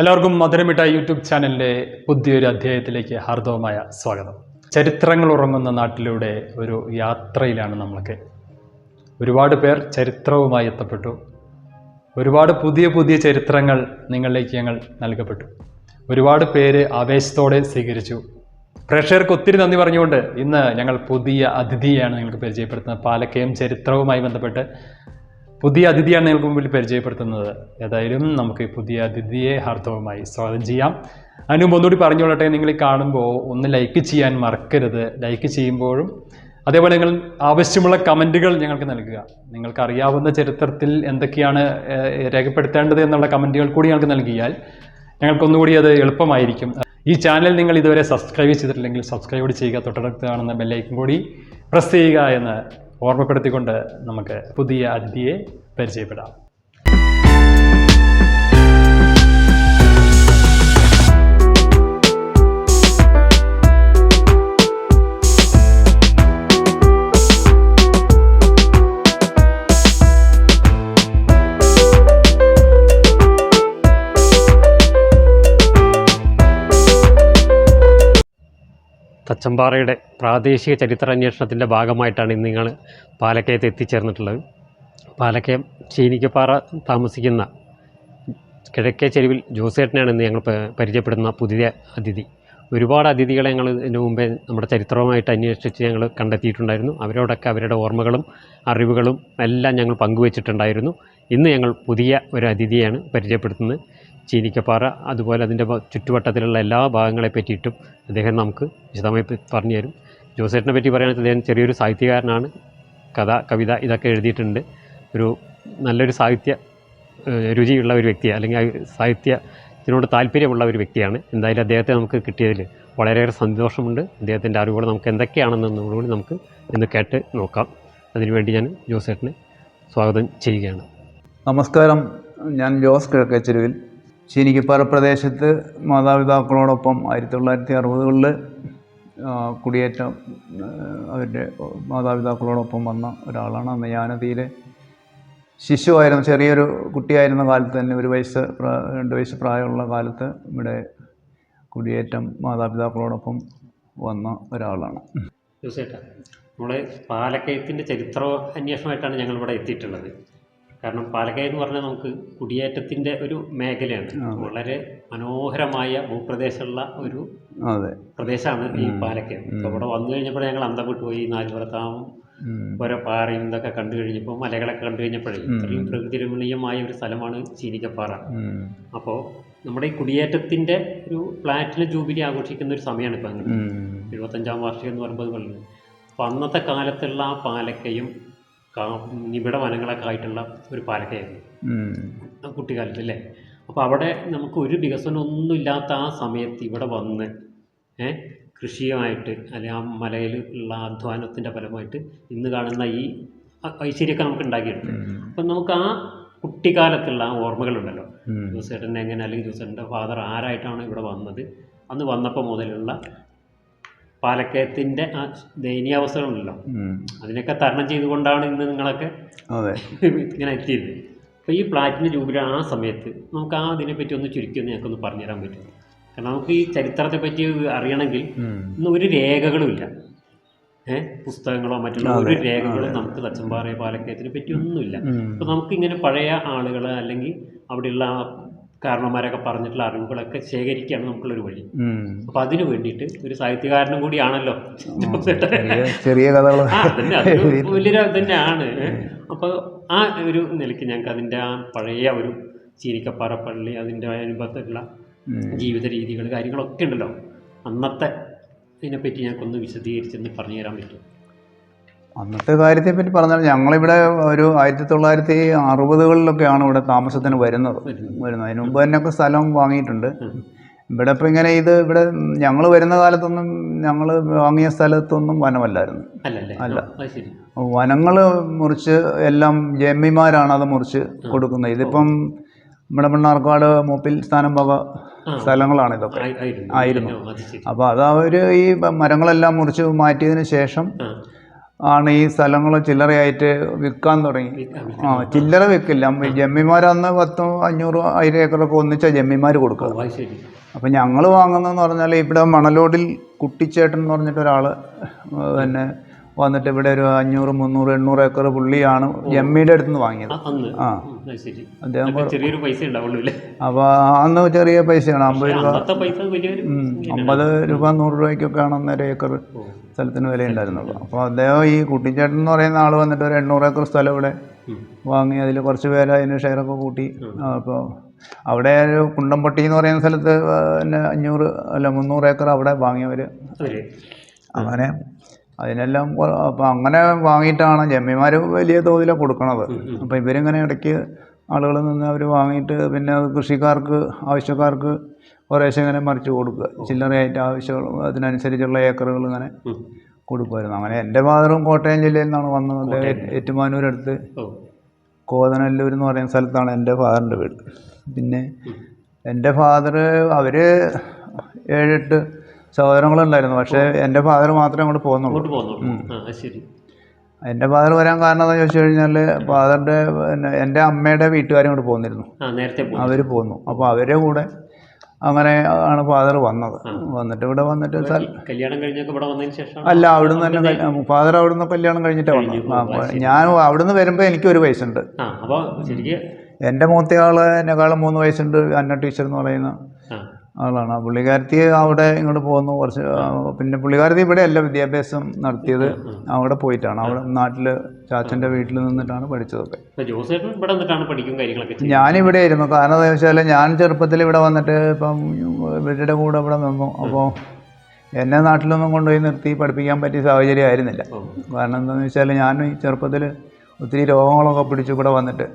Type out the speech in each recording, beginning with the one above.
എല്ലാവർക്കും മധുരമിട്ട യൂട്യൂബ് ചാനലിന്റെ പുതിയൊരു അധ്യായത്തിലേക്ക് ഹാർദവമായ സ്വാഗതം. ചരിത്രങ്ങൾ ഉറങ്ങുന്ന നാട്ടിലൂടെ ഒരു യാത്രയിലാണ് നമ്മളൊക്കെ. ഒരുപാട് പേർ ചരിത്രവുമായി എത്തപ്പെട്ടു. ഒരുപാട് പുതിയ പുതിയ ചരിത്രങ്ങൾ നിങ്ങളിലേക്ക് ഞങ്ങൾ നൽകപ്പെട്ടു. ഒരുപാട് പേര് ആവേശത്തോടെ സ്വീകരിച്ചു. പ്രേക്ഷകർക്ക് ഒത്തിരി നന്ദി പറഞ്ഞുകൊണ്ട് ഇന്ന് ഞങ്ങൾ പുതിയ അതിഥിയാണ് നിങ്ങൾക്ക് പരിചയപ്പെടുത്തുന്നത്. പാലക്കയം ചരിത്രവുമായി ബന്ധപ്പെട്ട് പുതിയ അതിഥിയാണ് നിങ്ങൾക്ക് മുമ്പിൽ പരിചയപ്പെടുത്തുന്നത്. ഏതായാലും നമുക്ക് പുതിയ അതിഥിയെ ഹാർദവമായി സ്വാഗതം ചെയ്യാം. അതിന് മുമ്പ് ഒന്നുകൂടി പറഞ്ഞുകൊള്ളട്ടെ നിങ്ങൾ കാണുമ്പോൾ ഒന്ന് ലൈക്ക് ചെയ്യാൻ മറക്കരുത്. ലൈക്ക് ചെയ്യുമ്പോഴും അതേപോലെ നിങ്ങൾ ആവശ്യമുള്ള കമന്റുകൾ ഞങ്ങൾക്ക് നൽകുക. നിങ്ങൾക്ക് അറിയാവുന്ന ചരിത്രത്തിൽ എന്തൊക്കെയാണ് രേഖപ്പെടുത്തേണ്ടത് എന്നുള്ള കമന്റുകൾ കൂടി ഞങ്ങൾക്ക് നൽകിയാൽ ഞങ്ങൾക്കൊന്നുകൂടി അത് എളുപ്പമായിരിക്കും. ഈ ചാനൽ നിങ്ങൾ ഇതുവരെ സബ്സ്ക്രൈബ് ചെയ്തിട്ടില്ലെങ്കിൽ സബ്സ്ക്രൈബ് ചെയ്യുക. തൊട്ടടുത്ത് കാണുന്ന ബെല്ലൈക്കും കൂടി പ്രസ് ചെയ്യുക എന്ന് ഓർമ്മപ്പെടുത്തിക്കൊണ്ട് നമുക്ക് പുതിയ അതിഥിയെ പരിചയപ്പെടാം. തച്ചമ്പാറയുടെ പ്രാദേശിക ചരിത്രാന്വേഷണത്തിന്റെ ഭാഗമായിട്ടാണ് ഇന്ന് നിങ്ങൾ പാലക്കയത്ത് എത്തിച്ചേർന്നിട്ടുള്ളത്. പാലക്കയം ചീനിക്കപ്പാറ താമസിക്കുന്ന കിഴക്കേ ചെരുവിൽ ജോസേട്ടനെയാണ് ഇന്ന് ഞങ്ങൾ പരിചയപ്പെടുന്ന പുതിയ അതിഥി. ഒരുപാട് അതിഥികളെ ഞങ്ങൾ ഇതിന് മുമ്പേ നമ്മുടെ ചരിത്രവുമായിട്ട് അന്വേഷിച്ച് ഞങ്ങൾ കണ്ടെത്തിയിട്ടുണ്ടായിരുന്നു. അവരോടൊക്കെ അവരുടെ ഓർമ്മകളും അറിവുകളും എല്ലാം ഞങ്ങൾ പങ്കുവച്ചിട്ടുണ്ടായിരുന്നു. ഇന്ന് ഞങ്ങൾ പുതിയ ഒരു അതിഥിയാണ് പരിചയപ്പെടുത്തുന്നത്. ചീനിക്കപ്പാറ അതുപോലെ അതിന്റെ ചുറ്റുവട്ടത്തിലുള്ള എല്ലാ ഭാഗങ്ങളെ പറ്റിയിട്ടും അദ്ദേഹം നമുക്ക് വിശദമായി പറഞ്ഞു തരും. ജോസേട്ടിനെ പറ്റി പറയുകയാണെങ്കിൽ അദ്ദേഹം ചെറിയൊരു സാഹിത്യകാരനാണ്. കഥ കവിത ഇതൊക്കെ എഴുതിയിട്ടുണ്ട്. ഒരു നല്ലൊരു സാഹിത്യ രുചിയുള്ള ഒരു വ്യക്തിയാണ്. അല്ലെങ്കിൽ സാഹിത്യത്തിനോട് താല്പര്യമുള്ള ഒരു വ്യക്തിയാണ്. എന്തായാലും അദ്ദേഹത്തെ നമുക്ക് കിട്ടിയതിൽ വളരെയേറെ സന്തോഷമുണ്ട്. അദ്ദേഹത്തിന്റെ അറിവുകൾ നമുക്ക് എന്തൊക്കെയാണെന്നുള്ളതുകൂടി നമുക്ക് ഇന്ന് കേട്ട് നോക്കാം. അതിനുവേണ്ടി ഞാൻ ജോസേട്ടിനെ സ്വാഗതം ചെയ്യുകയാണ്. നമസ്കാരം. ഞാൻ ജോസ് കിഴക്കച്ചെരുവിൽ. ചീനിക്കപ്പാറ പ്രദേശത്ത് മാതാപിതാക്കളോടൊപ്പം ആയിരത്തി തൊള്ളായിരത്തി അറുപതുകളിൽ കുടിയേറ്റം അവരുടെ മാതാപിതാക്കളോടൊപ്പം വന്ന ഒരാളാണ്. അന്ന് ഞാനതിയിൽ ശിശുവായിരുന്നു ചെറിയൊരു കുട്ടിയായിരുന്ന കാലത്ത് തന്നെ ഒരു വയസ്സ് രണ്ട് വയസ്സ് പ്രായമുള്ള കാലത്ത് ഇവിടെ കുടിയേറ്റം മാതാപിതാക്കളോടൊപ്പം വന്ന ഒരാളാണ്. തീർച്ചയായിട്ടും നമ്മൾ പാലക്കയത്തിന്റെ ചരിത്ര അന്വേഷണമായിട്ടാണ് ഞങ്ങളിവിടെ എത്തിയിട്ടുള്ളത്. കാരണം പാലക്കയം എന്ന് പറഞ്ഞാൽ നമുക്ക് കുടിയേറ്റത്തിന്റെ ഒരു മേഖലയാണ്. വളരെ മനോഹരമായ ഭൂപ്രദേശമുള്ള ഒരു പ്രദേശമാണ് ഈ പാലക്കയം അവിടെ വന്നു കഴിഞ്ഞപ്പോൾ ഞങ്ങൾ അന്തം പോയി. നാലുപുറത്താവും. ഓരോ പാറയും ഇതൊക്കെ കണ്ടു കഴിഞ്ഞപ്പോൾ മലകളൊക്കെ കണ്ടു കഴിഞ്ഞപ്പോഴേ ഇത്രയും പ്രകൃതി രമണീയമായ ഒരു സ്ഥലമാണ് ചീനിക്കപ്പാറ. അപ്പോൾ നമ്മുടെ ഈ കുടിയേറ്റത്തിന്റെ ഒരു പ്ലാറ്റിന് ജൂബിലി ആഘോഷിക്കുന്ന ഒരു സമയമാണ് ഇപ്പം അങ്ങനെ. എഴുപത്തഞ്ചാം വാർഷികം എന്ന് പറയുമ്പോൾ അപ്പോൾ അന്നത്തെ കാലത്തുള്ള ആ പാലക്കയും നിബിഡ വനങ്ങളൊക്കെ ആയിട്ടുള്ള ഒരു പാലക്കയായിരുന്നു. കുട്ടിക്കാലത്ത് അല്ലേ? അപ്പോൾ അവിടെ നമുക്ക് ഒരു വികസനമൊന്നും ഇല്ലാത്ത ആ സമയത്ത് ഇവിടെ വന്ന് ഏ കൃഷിയുമായിട്ട് അല്ലെങ്കിൽ ആ മലയിൽ ഉള്ള അധ്വാനത്തിന്റെ ഫലമായിട്ട് ഇന്ന് കാണുന്ന ഈ ഐശ്വര്യമൊക്കെ നമുക്ക് ഉണ്ടാക്കിയിട്ടുണ്ട് അപ്പം നമുക്ക് ആ കുട്ടിക്കാലത്തുള്ള ആ ഓർമ്മകളുണ്ടല്ലോ. ജോസേട്ടന്റെ ജോസേട്ടൻ എങ്ങനെ അല്ലെങ്കിൽ ജോസേട്ടന്റെ ഫാദർ ആരായിട്ടാണ് ഇവിടെ വന്നത്? അന്ന് വന്നപ്പോൾ മുതലുള്ള പാലക്കയത്തിന്റെ ആ ദയനീയാവസ്ഥകളുണ്ടല്ലോ അവസരമുണ്ടല്ലോ. അതിനൊക്കെ തരണം ചെയ്തുകൊണ്ടാണ് ഇന്ന് നിങ്ങളൊക്കെ ഇങ്ങനെ എത്തിയത് അപ്പോൾ ഈ പ്ലാറ്റിന്റെ ജൂബിലി ആ സമയത്ത് നമുക്ക് ആ ഇതിനെപ്പറ്റി ഒന്ന് ചുരുക്കി ഒന്ന് ഞങ്ങൾക്കൊന്ന് പറഞ്ഞുതരാൻ പറ്റും. കാരണം നമുക്ക് ഈ ചരിത്രത്തെ പറ്റി അറിയണമെങ്കിൽ ഇന്ന് ഒരു രേഖകളുമില്ല ഏഹ് പുസ്തകങ്ങളോ മറ്റുള്ള ഒരു രേഖകളും നമുക്ക് തച്ചമ്പാറ പാലക്കയത്തിനെ പറ്റി ഒന്നുമില്ല. അപ്പോൾ നമുക്ക് ഇങ്ങനെ പഴയ ആളുകൾ അല്ലെങ്കിൽ അവിടെയുള്ള കാരണന്മാരൊക്കെ പറഞ്ഞിട്ടുള്ള അറിവുകളൊക്കെ ശേഖരിക്കുകയാണ് നമുക്കുള്ളൊരു വഴി. അപ്പൊ അതിനു വേണ്ടിയിട്ട് ഒരു സാഹിത്യകാരനും കൂടിയാണല്ലോ. ചെറിയ കഥകൾ വലിയൊരു തന്നെയാണ്. അപ്പോൾ ആ ഒരു നിലയ്ക്ക് ഞങ്ങൾക്ക് അതിന്റെ ആ പഴയ ഒരു ചീനിക്കപ്പാറ പള്ളി അതിന്റെ അനുഭവത്തിലുള്ള ജീവിത രീതികൾ കാര്യങ്ങളൊക്കെ ഉണ്ടല്ലോ. അന്നത്തെ ഇതിനെപ്പറ്റി ഞങ്ങൾക്കൊന്ന് വിശദീകരിച്ചെന്ന് പറഞ്ഞു തരാൻ പറ്റും അന്നത്തെ കാര്യത്തെ പറ്റി പറഞ്ഞാൽ ഞങ്ങളിവിടെ ഒരു ആയിരത്തി തൊള്ളായിരത്തി അറുപതുകളിലൊക്കെയാണ് ഇവിടെ താമസത്തിന് വരുന്നത്. വരുന്നത്. അതിന് മുമ്പ് തന്നെയൊക്കെ സ്ഥലം വാങ്ങിയിട്ടുണ്ട്. ഇവിടെ ഇപ്പം ഇങ്ങനെ ഇത് ഇവിടെ ഞങ്ങൾ വരുന്ന കാലത്തൊന്നും ഞങ്ങൾ വാങ്ങിയ സ്ഥലത്തൊന്നും വനമല്ലായിരുന്നു. അല്ല. വനങ്ങൾ മുറിച്ച് എല്ലാം ജമ്മിമാരാണ് അത് മുറിച്ച് കൊടുക്കുന്നത്. ഇതിപ്പം നമ്മുടെ മണ്ണാർക്കാട് മൂപ്പിൽ സ്ഥാനം വക സ്ഥലങ്ങളാണ് ഇതൊക്കെ. ആയിരുന്നു. അപ്പോൾ അത് അവർ ഈ മരങ്ങളെല്ലാം മുറിച്ച് മാറ്റിയതിന് ശേഷം ആണ് ഈ സ്ഥലങ്ങൾ ചില്ലറയായിട്ട് വിൽക്കാൻ തുടങ്ങി. ആ ചില്ലറ വിൽക്കില്ല. ജമ്മിമാർ അന്ന് പത്തും അഞ്ഞൂറും ആയിരം ഏക്കറൊക്കെ ഒന്നിച്ച ജമ്മിമാർ കൊടുക്കുക. അപ്പം ഞങ്ങൾ വാങ്ങുന്നതെന്ന് പറഞ്ഞാൽ ഇവിടെ മണലോടിൽ കുട്ടിച്ചേട്ടൻ എന്ന് പറഞ്ഞിട്ട് ഒരാൾ പിന്നെ വന്നിട്ട് ഇവിടെ ഒരു അഞ്ഞൂറ് മുന്നൂറ് എണ്ണൂറ് ഏക്കർ പുള്ളിയാണ് ജമ്മിയുടെ അടുത്ത് നിന്ന് വാങ്ങിയത്. ആ, അദ്ദേഹം അപ്പൊ ചെറിയൊരു പൈസ അപ്പോൾ അന്ന് ചെറിയ പൈസയാണ്. അമ്പത് രൂപ. അമ്പത് രൂപ നൂറ് രൂപയ്ക്കൊക്കെയാണ് ഒന്നര ഏക്കർ സ്ഥലത്തിന് വില ഉണ്ടായിരുന്നുള്ളൂ അപ്പോൾ അദ്ദേഹം ഈ കുട്ടിച്ചേട്ടൻ എന്ന് പറയുന്ന ആൾ വന്നിട്ട് ഒരു എണ്ണൂറ് ഏക്കർ സ്ഥലം ഇവിടെ വാങ്ങി അതിൽ കുറച്ച് പേര് അതിന് ഷെയറൊക്കെ കൂട്ടി. അപ്പോൾ അവിടെ ഒരു കുണ്ടംപട്ടി എന്ന് പറയുന്ന സ്ഥലത്ത് പിന്നെ അഞ്ഞൂറ് അല്ല മുന്നൂറ് ഏക്കർ അവിടെ വാങ്ങിയവർ അങ്ങനെ അതിനെല്ലാം അപ്പം അങ്ങനെ വാങ്ങിയിട്ടാണ് ജമ്മിമാർ വലിയ തോതിൽ കൊടുക്കണത്. അപ്പം ഇവരിങ്ങനെ ഇടയ്ക്ക് ആളുകളിൽ നിന്ന് അവർ വാങ്ങിയിട്ട് പിന്നെ അത് കൃഷിക്കാർക്ക് ആവശ്യക്കാർക്ക് കുറേശ്ശെ ഇങ്ങനെ മറിച്ച് കൊടുക്കുക. ചില്ലറയായിട്ട് ആവശ്യം അതിനനുസരിച്ചുള്ള ഏക്കറുകൾ ഇങ്ങനെ. കൊടുക്കുമായിരുന്നു. അങ്ങനെ എന്റെ ഫാദറും കോട്ടയം ജില്ലയിൽ നിന്നാണ് വന്നത്. ഏറ്റുമാനൂരടുത്ത് കോതനല്ലൂർ എന്ന് പറയുന്ന സ്ഥലത്താണ് എന്റെ ഫാദറിന്റെ വീട്. പിന്നെ എന്റെ ഫാദർ അവർ ഏഴെട്ട് സഹോദരങ്ങളുണ്ടായിരുന്നു. പക്ഷേ എന്റെ ഫാദർ മാത്രമേ അങ്ങോട്ട് പോകുന്നുള്ളൂ. ശരി. എന്റെ ഫാദർ വരാൻ കാരണം എന്താ ചോദിച്ചു കഴിഞ്ഞാൽ ഫാദറിന്റെ പിന്നെ എന്റെ അമ്മയുടെ വീട്ടുകാരും ഇങ്ങോട്ട് പോന്നിരുന്നു. അവർ പോന്നു. അപ്പോൾ അവരെ കൂടെ അങ്ങനെ ആണ് ഫാദർ വന്നത്. വന്നിട്ട് ഇവിടെ വന്നിട്ട് കല്യാണം കഴിഞ്ഞൊക്കെ അല്ല അവിടുന്ന് തന്നെ ഫാദർ അവിടുന്ന് കല്യാണം കഴിഞ്ഞിട്ട് വന്നത് ഞാൻ അവിടുന്ന് വരുമ്പോൾ എനിക്കൊരു വയസ്സുണ്ട്. ആ അപ്പോൾ ശരിക്കും എന്റെ മൂത്തയാൾ എന്നെക്കാളും മൂന്ന് വയസ്സുണ്ട് അന്ന ടീച്ചർ എന്ന് പറയുന്ന ആളാണ്. പുള്ളിക്കാരത്തി അവിടെ ഇങ്ങോട്ട് പോകുന്നു കുറച്ച് പിന്നെ പുള്ളിക്കാരത്തി ഇവിടെ അല്ല വിദ്യാഭ്യാസം നടത്തിയത്. അവിടെ പോയിട്ടാണ്. അവിടെ നാട്ടിൽ ചാച്ചന്റെ വീട്ടിൽ നിന്നിട്ടാണ് പഠിച്ചതൊക്കെ. ഞാനിവിടെ ആയിരുന്നു. കാരണം എന്താ വെച്ചാൽ ഞാൻ ചെറുപ്പത്തിൽ ഇവിടെ വന്നിട്ട് ഇപ്പം ഇവരുടെ കൂടെ ഇവിടെ നിന്നു. അപ്പോൾ എന്നെ നാട്ടിലൊന്നും കൊണ്ടുപോയി നിർത്തി പഠിപ്പിക്കാൻ പറ്റിയ സാഹചര്യം ആയിരുന്നില്ല. കാരണം എന്താണെന്ന് വെച്ചാൽ ഞാൻ ഈ ചെറുപ്പത്തിൽ ഒത്തിരി രോഗങ്ങളൊക്കെ പിടിച്ചു ഇവിടെ വന്നിട്ട്.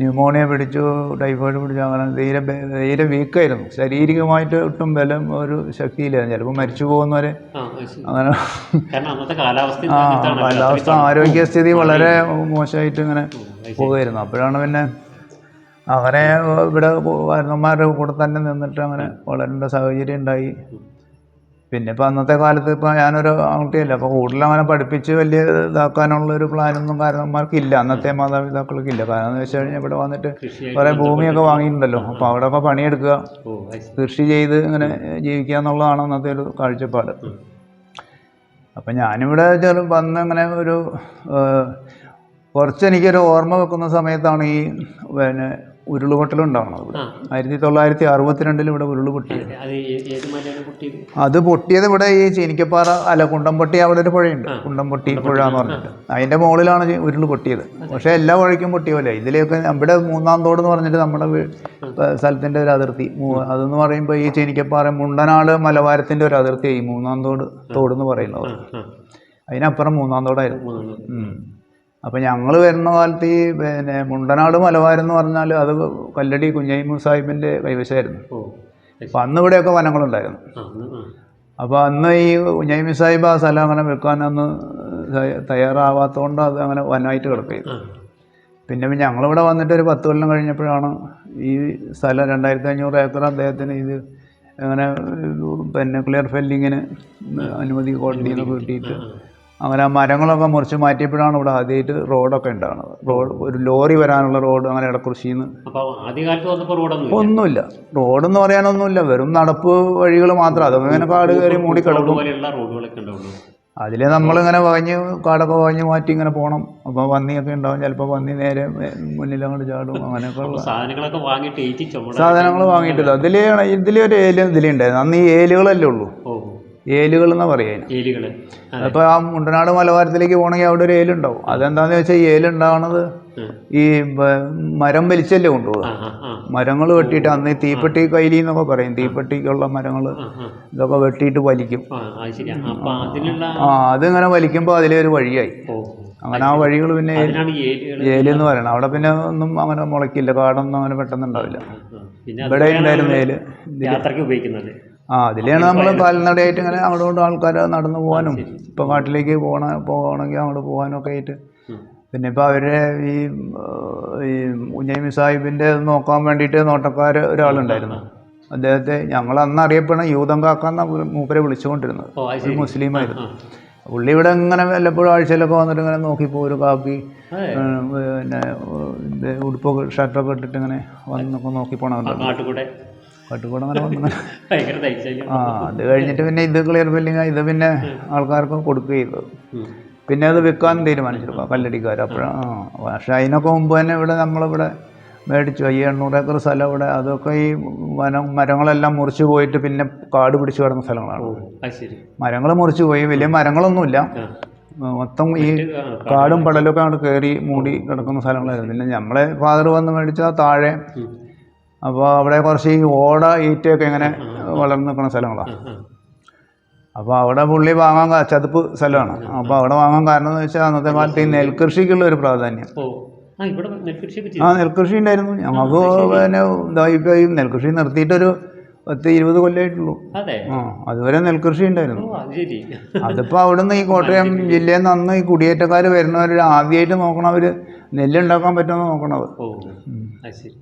ന്യൂമോണിയ പിടിച്ചു ടൈഫോയിഡ് പിടിച്ചു അങ്ങനെ തീരെ തീരെ വീക്കായിരുന്നു. ശാരീരികമായിട്ട് ഒട്ടും ബലം ഒരു ശക്തിയില്ലായിരുന്നു ചിലപ്പോൾ മരിച്ചു പോകുന്നവരെ അങ്ങനെ ആ കാലാവസ്ഥ ആരോഗ്യസ്ഥിതി വളരെ മോശമായിട്ട് ഇങ്ങനെ പോകുമായിരുന്നു. അപ്പോഴാണ് പിന്നെ അങ്ങനെ ഇവിടെ വരുന്നമാരുടെ കൂടെ തന്നെ നിന്നിട്ട് അങ്ങനെ വളരേണ്ട സാഹചര്യം ഉണ്ടായി. പിന്നെ ഇപ്പം അന്നത്തെ കാലത്ത് ഇപ്പം ഞാനൊരു ആൺകുട്ടിയല്ല അപ്പോൾ കൂടുതൽ അങ്ങനെ പഠിപ്പിച്ച് വലിയ ഇതാക്കാനുള്ള ഒരു പ്ലാനൊന്നും കാരണന്മാർക്കില്ല അന്നത്തെ മാതാപിതാക്കൾക്കില്ല. കാരണം എന്ന് വെച്ച് കഴിഞ്ഞാൽ ഇവിടെ വന്നിട്ട് കുറേ ഭൂമിയൊക്കെ വാങ്ങിയിട്ടുണ്ടല്ലോ. അപ്പോൾ അവിടെയൊക്കെ പണിയെടുക്കുക. ഓ അത് കൃഷി ചെയ്ത് ഇങ്ങനെ ജീവിക്കുക എന്നുള്ളതാണ് അന്നത്തെ ഒരു കാഴ്ചപ്പാട്. അപ്പം ഞാനിവിടെ ചെറു വന്ന് ഇങ്ങനെ ഒരു കുറച്ച് എനിക്കൊരു ഓർമ്മ വെക്കുന്ന സമയത്താണ് ഈ പിന്നെ ഉരുളുപൊട്ടലുണ്ടാവുന്നത് ഇവിടെ ആ ആയിരത്തി തൊള്ളായിരത്തി അറുപത്തിരണ്ടിൽ ഇവിടെ ഉരുൾ പൊട്ടിയത് അത് പൊട്ടിയത് ഇവിടെ ഈ ചീനിക്കപ്പാറ അല്ല കുണ്ടംപൊട്ടി അവിടെ ഒരു പുഴയുണ്ട്. കുണ്ടംപൊട്ടി പുഴ എന്ന് പറഞ്ഞിട്ട്. അതിന്റെ മുകളിലാണ് ഉരുൾ പൊട്ടിയത്. പക്ഷേ എല്ലാ പുഴയ്ക്കും പൊട്ടിയ പോലെ. ഇതിലേക്ക് നമ്മുടെ മൂന്നാം തോട് എന്ന് പറഞ്ഞിട്ട് നമ്മുടെ സ്ഥലത്തിന്റെ സ്ഥലത്തിന്റെ ഒരു അതിർത്തി. അതെന്ന് പറയുമ്പോൾ ഈ ചീനിക്കപ്പാറ മുണ്ടനാട് മലവാരത്തിന്റെ ഒരു അതിർത്തി ഈ മൂന്നാം തോട് തോട് എന്ന് പറയുന്നത്. അതിനപ്പുറം മൂന്നാം തോടായിരുന്നു. മൂന്നെണ്ണം ഉം. അപ്പം ഞങ്ങൾ വരുന്ന കാലത്ത് ഈ പിന്നെ മുണ്ടനാട് മലബാർ എന്ന് പറഞ്ഞാൽ അത് കല്ലടി കുഞ്ഞൈമു സാഹിബിന്റെ കൈവശമായിരുന്നു. ഓ. അപ്പം അന്ന് ഇവിടെയൊക്കെ വനങ്ങളുണ്ടായിരുന്നു. അപ്പോൾ അന്ന് ഈ കുഞ്ഞൈമു സാഹിബ് ആ സ്ഥലം അങ്ങനെ വെക്കാൻ അന്ന് തയ്യ- തയ്യാറാവാത്തതുകൊണ്ട് അത് അങ്ങനെ വനമായിട്ട് കിടക്കുകയും. പിന്നെ പിന്നെ ഞങ്ങളിവിടെ വന്നിട്ട് ഒരു പത്ത് കൊല്ലം കഴിഞ്ഞപ്പോഴാണ് ഈ സ്ഥലം രണ്ടായിരത്തി അഞ്ഞൂറ് ഏക്കർ അദ്ദേഹത്തിന് ഇത് അങ്ങനെ പിന്നെ ക്ലിയർ ഫെല്ലിങ്ങിന് അനുമതി കോടതിയിൽ നിന്ന് കിട്ടിയിട്ട് അങ്ങനെ ആ മരങ്ങളൊക്കെ മുറിച്ച് മാറ്റിയപ്പോഴാണ് ഇവിടെ ആദ്യമായിട്ട് റോഡൊക്കെ ഉണ്ടാകുന്നത്. റോഡ് ഒരു ലോറി വരാനുള്ള റോഡ് അങ്ങനെ റോഡൊന്നും ഒന്നുമില്ല. റോഡെന്ന് പറയാനൊന്നുമില്ല. വെറും നടപ്പ് വഴികൾ മാത്രം. അതങ്ങനെ കാട് കയറി മൂടി കിടക്കും. അതിലെ അതിൽ നമ്മളിങ്ങനെ വകഞ്ഞ് കാടൊക്കെ വകഞ്ഞ് മാറ്റി ഇങ്ങനെ പോകണം അപ്പോൾ പന്നിയൊക്കെ ഉണ്ടാവും. ചിലപ്പോൾ പന്നി നേരെ മുന്നിൽ അങ്ങോട്ട് ചാടും. അങ്ങനെയൊക്കെ ഉള്ള സാധനങ്ങളൊക്കെ വാങ്ങിയിട്ട് സാധനങ്ങൾ വാങ്ങിയിട്ടില്ല. അതിലാണ് ഇതിലൊരു ഇതിലേ ഇതിലുണ്ടായിരുന്നു അന്ന് ഈ ഏലുകളല്ലേ ഉള്ളൂ. ഏലുകൾ എന്ന് പറയുക ഏലികൾ അപ്പോൾ ആ മുണ്ടനാട് മലബാരത്തിലേക്ക് പോകണമെങ്കിൽ അവിടെ ഒരു ഏലുണ്ടാവും. അതെന്താന്ന് വെച്ചാൽ ഈ ഏലുണ്ടാവണത് ഈ മരം വലിച്ചല്ലേ കൊണ്ടുപോകുക മരങ്ങൾ വെട്ടിയിട്ട് അന്ന് തീപ്പെട്ടി കൈലി എന്നൊക്കെ പറയും. തീപ്പെട്ടിക്കുള്ള മരങ്ങൾ ഇതൊക്കെ വെട്ടിയിട്ട് വലിക്കും. ആ അതിങ്ങനെ വലിക്കുമ്പോൾ അതിലെ ഒരു വഴിയായി. അങ്ങനെ ആ വഴികൾ പിന്നെ ഏൽ അതിനാണ് ഈ ഏലികൾ എന്ന് പറയണം അവിടെ പിന്നെ ഒന്നും അങ്ങനെ മുളയ്ക്കില്ല. കാടൊന്നും അങ്ങനെ പെട്ടെന്ന് ഉണ്ടാവില്ല ഇവിടെ ഉണ്ടായിരുന്നു ഏൽ യാത്രയ്ക്ക് ഉപയോഗിക്കുന്നത്. ആ അതിലാണ് നമ്മൾ കാൽനടയായിട്ട് ഇങ്ങനെ അങ്ങോട്ട് കൊണ്ട് ആൾക്കാർ നടന്നു പോകാനും ഇപ്പം കാട്ടിലേക്ക് പോകണ പോകണമെങ്കിൽ അങ്ങോട്ട് പോകാനും ഒക്കെ ആയിട്ട് പിന്നെ ഇപ്പോൾ അവരെ ഈ ഈ ഉഞ്ഞൈമി സാഹിബിന്റെ നോക്കാൻ വേണ്ടിയിട്ട് നോട്ടക്കാർ ഒരാളുണ്ടായിരുന്നു. അദ്ദേഹത്തെ ഞങ്ങൾ അന്ന് അറിയപ്പെടുന്ന യൂതം കാക്കാന്ന മൂപ്പരെ വിളിച്ചുകൊണ്ടിരുന്നത് ഒരു മുസ്ലിമായിരുന്നു. പുള്ളി ഇവിടെ ഇങ്ങനെ വല്ലപ്പോഴും ആഴ്ചയിലൊക്കെ വന്നിട്ട് ഇങ്ങനെ നോക്കിപ്പോ ഒരു കാപ്പി പിന്നെ ഉടുപ്പൊക്കെ ഷർട്ടൊക്കെ ഇട്ടിട്ട് ഇങ്ങനെ വന്നൊക്കെ നോക്കി നാട്ടുകൂടെ കട്ടുകൂടെ ആ അത് കഴിഞ്ഞിട്ട് പിന്നെ ഇത് ക്ലിയർ ബില്ലിങ് ഇത് പിന്നെ ആൾക്കാർക്ക് കൊടുക്കുകയും പിന്നെ അത് വിൽക്കാൻ തീരുമാനിച്ചു കല്ലടിക്കാർ. അപ്പോഴാണ് ആ പക്ഷെ അതിനൊക്കെ മുമ്പ് തന്നെ ഇവിടെ നമ്മളിവിടെ മേടിച്ചു ഈ എണ്ണൂറ് ഏക്കർ സ്ഥലം ഇവിടെ. അതൊക്കെ ഈ വനം മരങ്ങളെല്ലാം മുറിച്ച് പോയിട്ട് പിന്നെ കാട് പിടിച്ച് കിടന്ന സ്ഥലങ്ങളാണ്. മരങ്ങൾ മുറിച്ച് പോയി വലിയ മരങ്ങളൊന്നുമില്ല. മൊത്തം ഈ കാടും പടലൊക്കെ അങ്ങോട്ട് കയറി മൂടി കിടക്കുന്ന സ്ഥലങ്ങളായിരുന്നു. പിന്നെ നമ്മളെ ഫാദർ വന്ന് മേടിച്ചാൽ താഴെ. അപ്പോൾ അവിടെ കുറച്ച് ഈ ഓട ഈറ്റയൊക്കെ ഇങ്ങനെ വളർന്നു നിൽക്കുന്ന സ്ഥലങ്ങളാണ്. അപ്പോൾ അവിടെ പുള്ളി വാങ്ങാൻ ചതുപ്പ് സ്ഥലമാണ്. അപ്പോൾ അവിടെ വാങ്ങാൻ കാരണം എന്ന് വെച്ചാൽ അന്നത്തെ കാലത്ത് ഈ നെൽകൃഷിക്കുള്ള ഒരു പ്രാധാന്യം. ആ നെൽകൃഷി ഉണ്ടായിരുന്നു. ഞങ്ങൾക്ക് പിന്നെ ഇതായി നെൽകൃഷി നിർത്തിയിട്ടൊരു പത്ത് ഇരുപത് കൊല്ലമായിട്ടുള്ളൂ ആ അതുവരെ നെൽകൃഷി ഉണ്ടായിരുന്നു. അതിപ്പോൾ അവിടുന്ന് ഈ കോട്ടയം ജില്ലയിൽ നിന്ന് അന്ന് ഈ കുടിയേറ്റക്കാർ വരുന്നവർ ആദ്യമായിട്ട് നോക്കണവർ നെല്ലുണ്ടാക്കാൻ പറ്റുമെന്ന് നോക്കണത് ശരി.